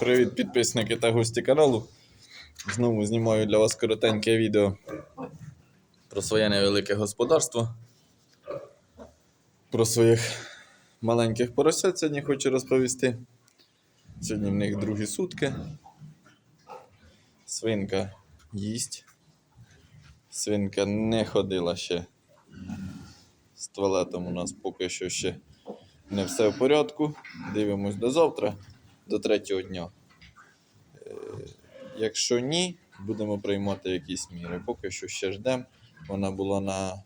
Привіт, підписники та гості каналу. Знову знімаю для вас коротеньке відео про своє невелике господарство. Про своїх маленьких поросят сьогодні хочу розповісти. Сьогодні в них другі сутки. Свинка їсть. Свинка не ходила ще. З туалетом у нас поки що ще не все в порядку. Дивимось до завтра, до третього дня. Е, Якщо ні, будемо приймати якісь міри. Поки що ще ждемо. Вона була на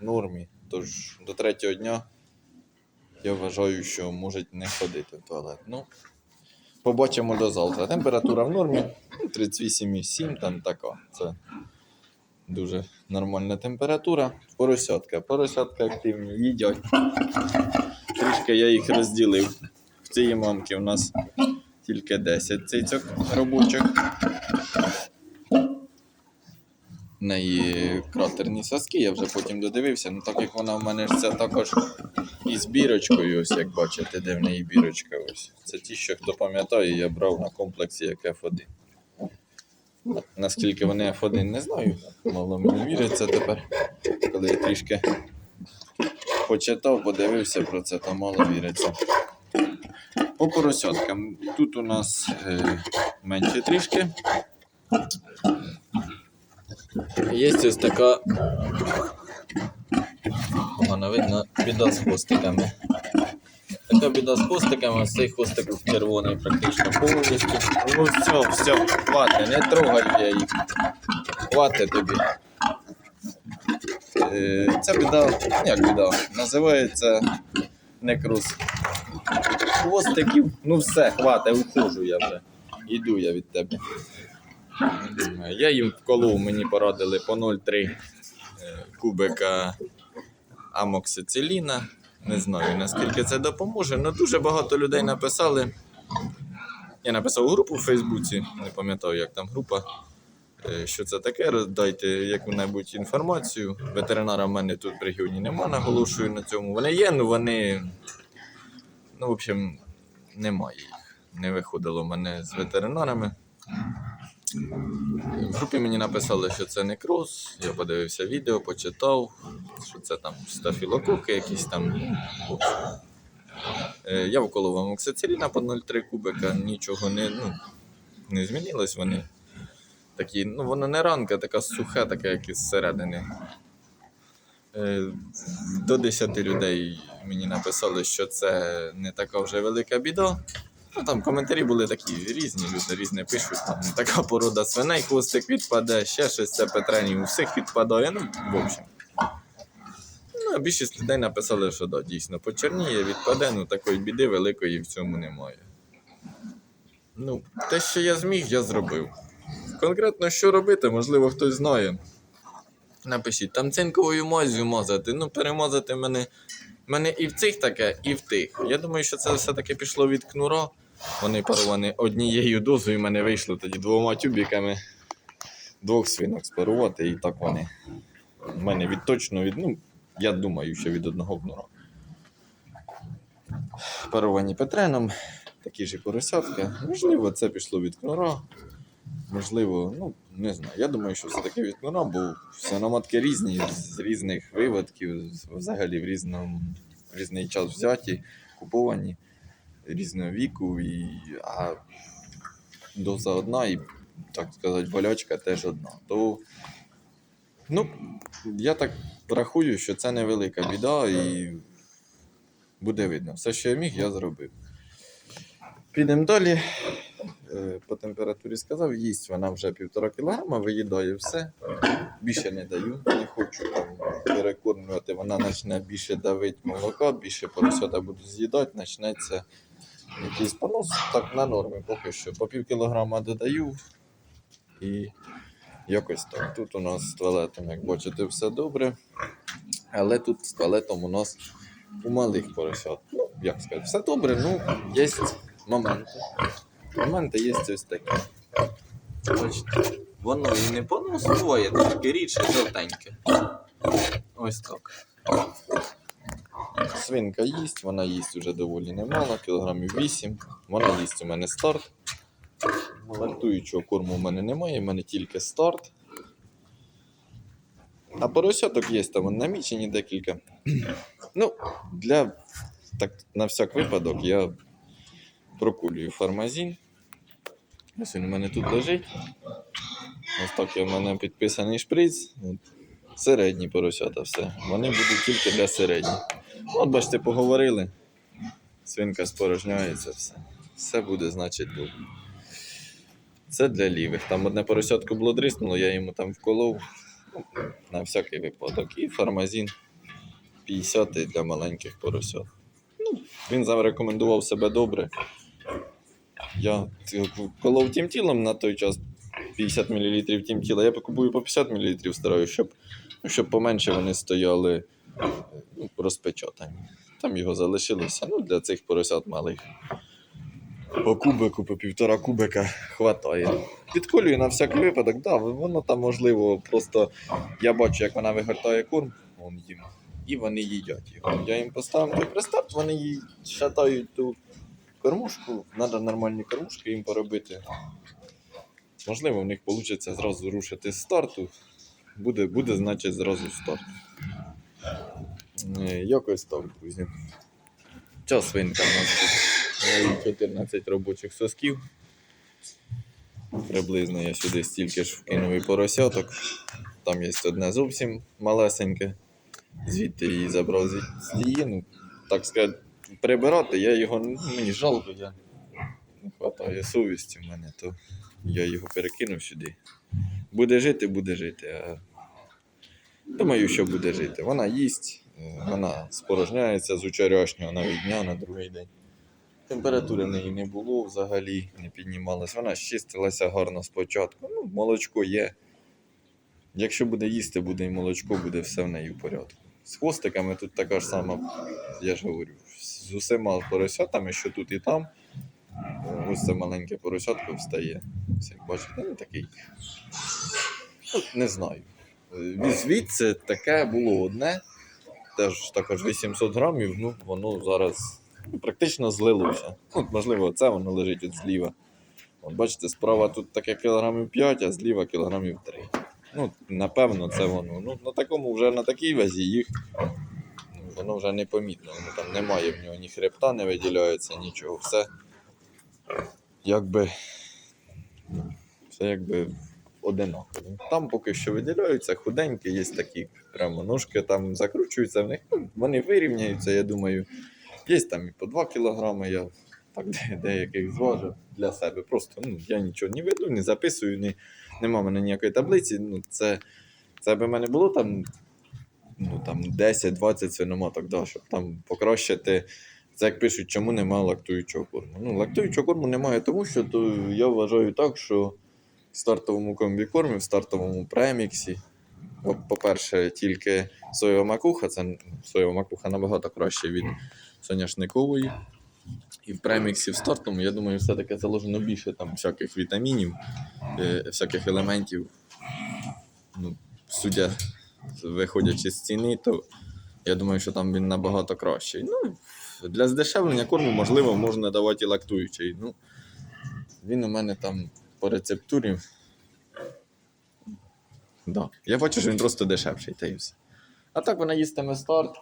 нормі. Тож до третього дня я вважаю, що може не ходити в туалет. Ну, побачимо до завтра. Температура в нормі ну, 38,7 там така. Це дуже нормальна температура. Поросятка. Поросятка активні, їдять. Трішки я їх розділив. Цій мамки у нас тільки 10 цицьок робочих. В неї кратерні соски, я вже потім додивився. Ну так як вона в мене ж це також із бірочкою, ось як бачите, де в неї бірочка. Ось. Це ті, що хто пам'ятає, я брав на комплексі як F1. Наскільки вони F1 не знаю, мало мені віриться тепер, коли я трішки почитав, подивився про це, то мало віриться. По поросяткам. Тут у нас е, менше трішки. Є ось така. Погано видно, біда з хвостиками. Така біда з хвостиками, ось цей хвостик червоний практично повністю. Ну все, все, хватить, не трогай я їх. Хватить тобі. Е, Ця біда, як біда, називається некроз хвостиків. Ну все, хватить, ухожу я вже. Іду я від тебе. Я їм вколов, мені порадили по 0,3 е, кубика амоксициліна. Не знаю наскільки це допоможе, але дуже багато людей написали. Я написав групу в Фейсбуці, не пам'ятаю, як там група. е, Що це таке? Роздайте яку-небудь інформацію. Ветеринара в мене тут в регіоні нема, наголошую на цьому. Вони є, але вони. Ну, в общем, немає їх. Не виходило мене з ветеринарами. В групі мені написали, що це не крос. Я подивився відео, почитав, що це там стафілококи, якісь там. Е, Я вколов амоксициліна по 0,3 кубика, нічого не, ну, не змінилось. Вони такі, ну воно не ранка, така суха, така, як із середини. Е, До 10 людей мені написали, що це не така вже велика біда. Ну, там коментарі були такі різні, люди різне пишуть. Там така порода свиней, хвостик відпаде, ще щось це Петрені у всіх відпадає. Ну, в общем. Ну, більшість людей написали, що да, дійсно почерніє, відпаде, ну такої біди великої в цьому немає. Ну, те, що я зміг, я зробив. Конкретно, що робити, можливо, хтось знає. Напишіть, там цинковою мазю мазати. Ну, перемазати мене. Мене і в цих таке, і в тих. Я думаю, що це все-таки пішло від кнура. Вони паровані однією дозою, в мене вийшло тоді двома тюбіками двох свинок спарувати, і так вони. У мене від точно від, ну, я думаю, що від одного кнура. Паровані Петреном, такі ж і поросятка. Можливо, це пішло від кнура. Можливо, ну не знаю. Я думаю, що все-таки від кнура, бо свиноматки різні, з різних виводків, взагалі в різному в різний час взяті, куповані різного віку, і, а доза одна, і, так сказати, болячка теж одна. То, ну, я так рахую, що це невелика біда і буде видно. Все, що я міг, я зробив. Підемо далі. Е, По температурі сказав, їсть вона вже півтора кілограма, виїдає все. Більше не даю, не хочу там перекормлювати. Вона почне більше давити молока, більше поросята буду з'їдати, почнеться якийсь понос. Так на нормі поки що. По пів кілограма додаю і якось так. Тут у нас з туалетом, як бачите, все добре. Але тут з туалетом у нас у малих поросят. Ну, як сказати, все добре, ну, є моменти. Моменти є ось такі. Бачите, воно і не понос буває, рідше, жовтеньке. Ось так. Свинка їсть, вона їсть уже доволі немало, кілограмів 8. Вона їсть у мене старт. Лактуючого корму в мене немає, в мене тільки старт. А поросяток є там намічені декілька. Ну, для так, на всяк випадок я прокулюю фармазін. Ось він у мене тут лежить. Ось так в мене підписаний шприц. Середні поросята все. Вони будуть тільки для середніх. От бачите, поговорили. Свинка спорожняється, все. Все буде, значить, добре. Це для лівих. Там одне поросятко було дриснуло, я йому там вколов на всякий випадок. І фармазін 50 для маленьких поросят. Ну, він зарекомендував себе добре. Я т- колов тим тілом на той час 50 мл тім тіла. Я купую по 50 мл стараю, щоб, ну, щоб поменше вони стояли е, ну, розпечатані. Там його залишилося. Ну, для цих поросят малих. По кубику, по півтора кубика хватає. Підколюю на всякий випадок, да, воно там можливо, просто я бачу, як вона вигортає корм, вон їм, і вони їдять його. Я їм поставив той пристав, вони їй шатають ту кормушку, треба нормальні кормушки їм поробити. Можливо, в них вийде зразу рушити з старту. Буде, буде значить, зразу старт. Е, Якось так, друзі. Час свинка в нас тут. 14 робочих сосків. Приблизно я сюди стільки ж вкинув і поросяток. Там є одне зовсім малесеньке. Звідти її забрав з її. Ну, так сказати, прибирати, я його мені жалко, я не вистачає совісті в мене, то я його перекинув сюди. Буде жити, буде жити. А... Думаю, що буде жити. Вона їсть, е, вона спорожняється з учорашнього навіть дня на другий день. Температури неї не було взагалі, не піднімалась. Вона щистилася гарно спочатку. Ну, молочко є. Якщо буде їсти, буде і молочко, буде все в неї в порядку. З хвостиками тут така ж сама, я ж говорю, з усіма поросятами, що тут і там. Ось це маленьке поросятко встає. Як бачите, ну такий. Ну, не знаю. Е, Звідси таке було одне. Теж також 800 грамів, ну воно зараз ну, практично злилося. Ну, можливо, це воно лежить от зліва. От бачите, справа тут таке кілограмів 5, а зліва кілограмів 3. Ну, напевно, це воно. Ну, на такому вже на такій вазі їх ну, воно вже не помітно. Воно там немає в нього ні хребта, не виділяється, нічого. Все якби. Все якби одинаково. Там поки що виділяються худенькі, є такі прямо ножки там закручуються в них. Ну, вони вирівняються, я думаю. Є там і по 2 кілограми, я так деяких зважу для себе. Просто ну, я нічого не веду, не записую, ні, нема в мене ніякої таблиці. Ну, це, це би в мене було там, ну, там 10-20 свиноматок, да, щоб там покращити. Це як пишуть, чому немає лактуючого корму. Ну, лактуючого корму немає, тому що то я вважаю так, що в стартовому комбікормі, в стартовому преміксі. по- По-перше, тільки соєва макуха, це соєва макуха набагато краще від соняшникової. І в преміксі в стартовому, я думаю, все-таки заложено більше там всяких вітамінів, е, всяких елементів. Ну, судя, виходячи з ціни, то я думаю, що там він набагато кращий. Ну, для здешевлення корму, можливо, можна давати і лактуючий. Ну, він у мене там по рецептурі. Да. Я бачу, що він просто дешевший, та й все. А так вона їстиме старт.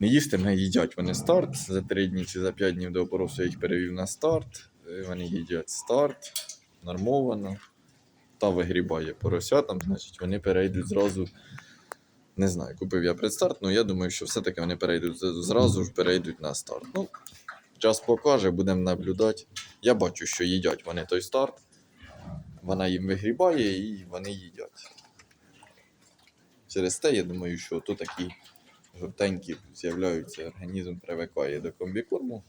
Не їстиме, їдять вони старт. За 3 дні чи за 5 днів до опоросу я їх перевів на старт. Е, Вони їдять старт, нормовано. Та вигрібає поросятам, значить вони перейдуть зразу. Не знаю, купив я предстарт, але я думаю, що все-таки вони перейдуть зразу ж перейдуть на старт. Ну, час покаже, будемо наблюдати. Я бачу, що їдять вони той старт. Вона їм вигрібає і вони їдять. Через те, я думаю, що то такі жовтенькі з'являються, організм привикає до комбікорму.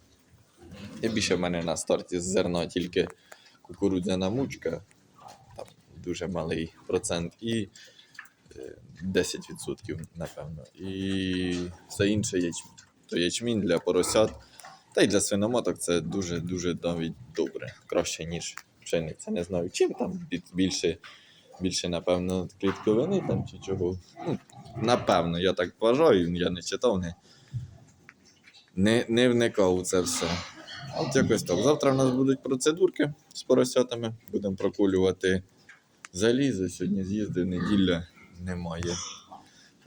І більше в мене на старті з зерна тільки кукурудзяна мучка, там дуже малий процент, і е, 10%, напевно. І все інше ячмінь. То ячмінь для поросят, та й для свиноматок це дуже-дуже навіть добре, краще, ніж пшениця. Не знаю, чим там більше, більше напевно, клітковини там чи чого. Ну, напевно, я так вважаю, я не читав, не, не, не вникав у це все. От якось так. Завтра в нас будуть процедурки з поросятами. Будемо прокулювати залізо. Сьогодні з'їздив, неділя немає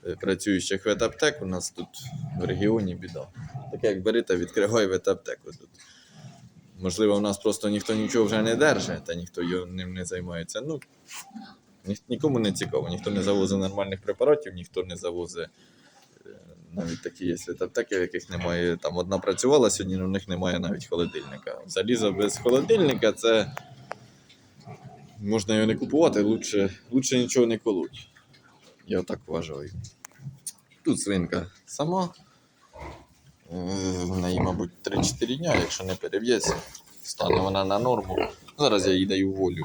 е, працюючих ветаптек. У нас тут в регіоні біда. Таке як бери та відкривай ветаптеку тут. Можливо, у нас просто ніхто нічого вже не держить, та ніхто ним не займається. Ну, ні- нікому не цікаво, ніхто не завозить нормальних препаратів, ніхто не завозить е, навіть такі є аптеки, в яких немає. Там одна працювала сьогодні, але в них немає навіть холодильника. Залізо без холодильника це можна його не купувати, лучше, лучше нічого не колоть. Я так вважаю. Тут свинка сама. Е, В неї, мабуть, 3-4 дня, якщо не переб'ється, стане вона на норму. Зараз я їй даю волю.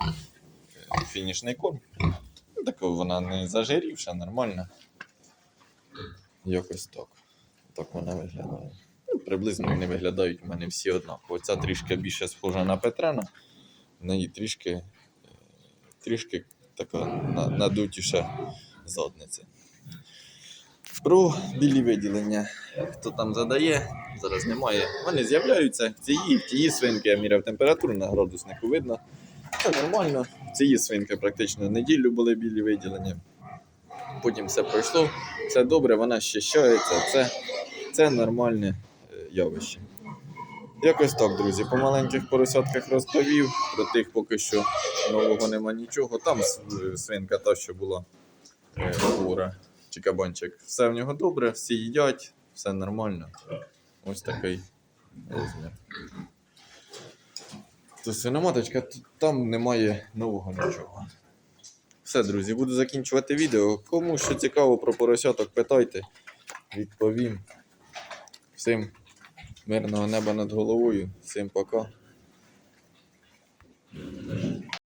Е, Фінішний корм. Ну, Так вона не зажирівша, нормальна. Якось так. Так вона виглядає. Ну, приблизно вони виглядають у мене всі однаково. Ця трішки більше схожа на Петрена, в неї трішки, е, трішки така надутіша задниця. Про білі виділення. Хто там задає, зараз немає. Вони з'являються. В цієї, в тієї свинки я міряв температуру, на градуснику видно. Це нормально. В цієї свинки практично неділю були білі виділення. Потім все пройшло, все добре, вона щищається. Це, це нормальне е, явище. Якось так, друзі. По маленьких поросятках розповів. Про тих поки що нового нема нічого. Там свинка та, що була е, хвора чи кабанчик. Все в нього добре, всі їдять, все нормально. Ось такий розмір. То свиноматочка, там немає нового нічого. Все, друзі, буду закінчувати відео. Кому що цікаво про поросяток, питайте, відповім. Всім мирного неба над головою, всім пока.